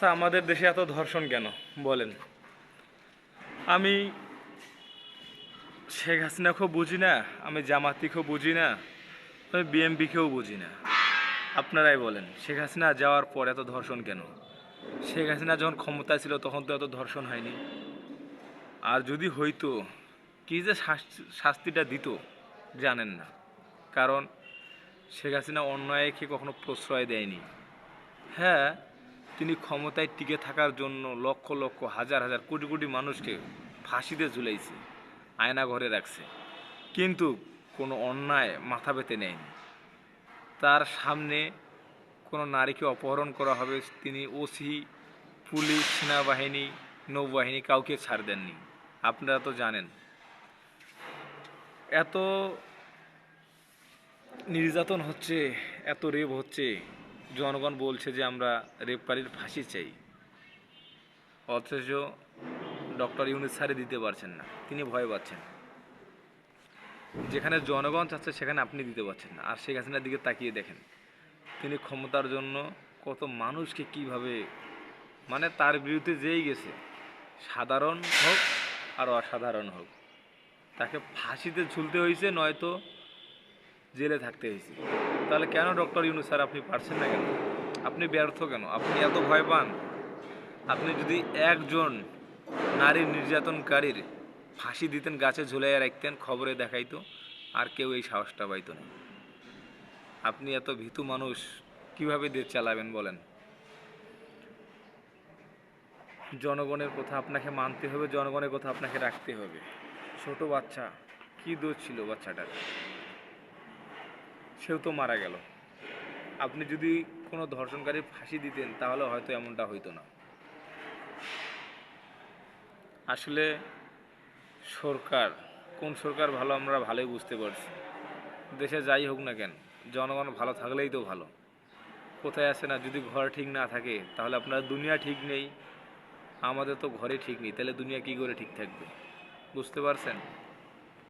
আচ্ছা আমাদের দেশে এত ধর্ষণ কেন? বলেন। আমি শেখ হাসিনাকেও বুঝি না, আমি জামাতিকেও বুঝি না, আমি বিএমপিকেও বুঝি না। আপনারাই বলেন, শেখ হাসিনা যাওয়ার পর এত ধর্ষণ কেন? শেখ হাসিনা যখন ক্ষমতায় ছিল তখন তো এত ধর্ষণ হয়নি। আর যদি হইতো, কি যে শাস্তি- শাস্তিটা দিত, জানেন না। কারণ শেখ হাসিনা অন্যায়কে কখনো প্রশ্রয় দেয়নি। হ্যাঁ তিনি ক্ষমতায় টিকে থাকার জন্য লক্ষ লক্ষ, হাজার হাজার কোটি কোটি মানুষকে ফাঁসিতে ঝুলাইছে, আয়না ঘরে রাখছে। কিন্তু কোনো অন্যায় মাথা পেতে নেয়নি। তার সামনে কোনো নারীকে অপহরণ করা হবে, তিনি ওসি, পুলিশ, সেনাবাহিনী, নৌবাহিনী কাউকে ছাড় দেননি। আপনারা তো জানেন। এত নির্যাতন হচ্ছে, এত রেপ হচ্ছে জনগণ বলছে যে আমরা রেপকারীর ফাঁসি চাই। অথচ ডক্টর ইউনুস স্যারে দিতে পারছেন না, তিনি ভয় পাচ্ছেন। যেখানে জনগণ চাচ্ছে, সেখানে আপনি দিতে পারছেন না। আর শেখ দিকে তাকিয়ে দেখেন, তিনি ক্ষমতার জন্য কত মানুষকে কীভাবে মানে তার বিরুদ্ধে যেই গেছে, সাধারণ হোক আর অসাধারণ হোক, তাকে ফাঁসিতে ঝুলতে হয়েছে, নয়তো জেলে থাকতে হয়েছে। তাহলে কেন ডক্টর ইউনুস স্যার আপনি পারছেন না কেন? আপনি ব্যর্থ কেন? আপনি এত ভয় পান? আপনি যদি একজন নারী নির্যাতনকারীর ফাঁসি দিতেন, গাছে ঝুলাইয়া রাখতেন, খবরে দেখাইতো, আর কেউ এই সাহসটা পাইতো না। আপনি এত ভীতু মানুষ, কীভাবে দেশ চালাবেন বলেন? জনগণের কথা আপনাকে মানতে হবে, জনগণের কথা আপনাকে রাখতে হবে। ছোট বাচ্চা, কি দোষ ছিল বাচ্চাটার? সেও তো মারা গেল। আপনি যদি কোনো ধর্ষণকারী ফাঁসি দিতেন, তাহলে হয়তো এমনটা হইতো না। আসলে সরকার, কোন সরকার ভালো আমরা ভালোই বুঝতে পারছি। দেশে যাই হোক না কেন, জনগণ ভালো থাকলেই তো ভালো। কোথায় আছে না, যদি ঘর ঠিক না থাকে, তাহলে আপনার দুনিয়া ঠিক নেই। আমাদের তো ঘরে ঠিক নেই, তাহলে দুনিয়া কী করে ঠিক থাকবে? বুঝতে পারছেন?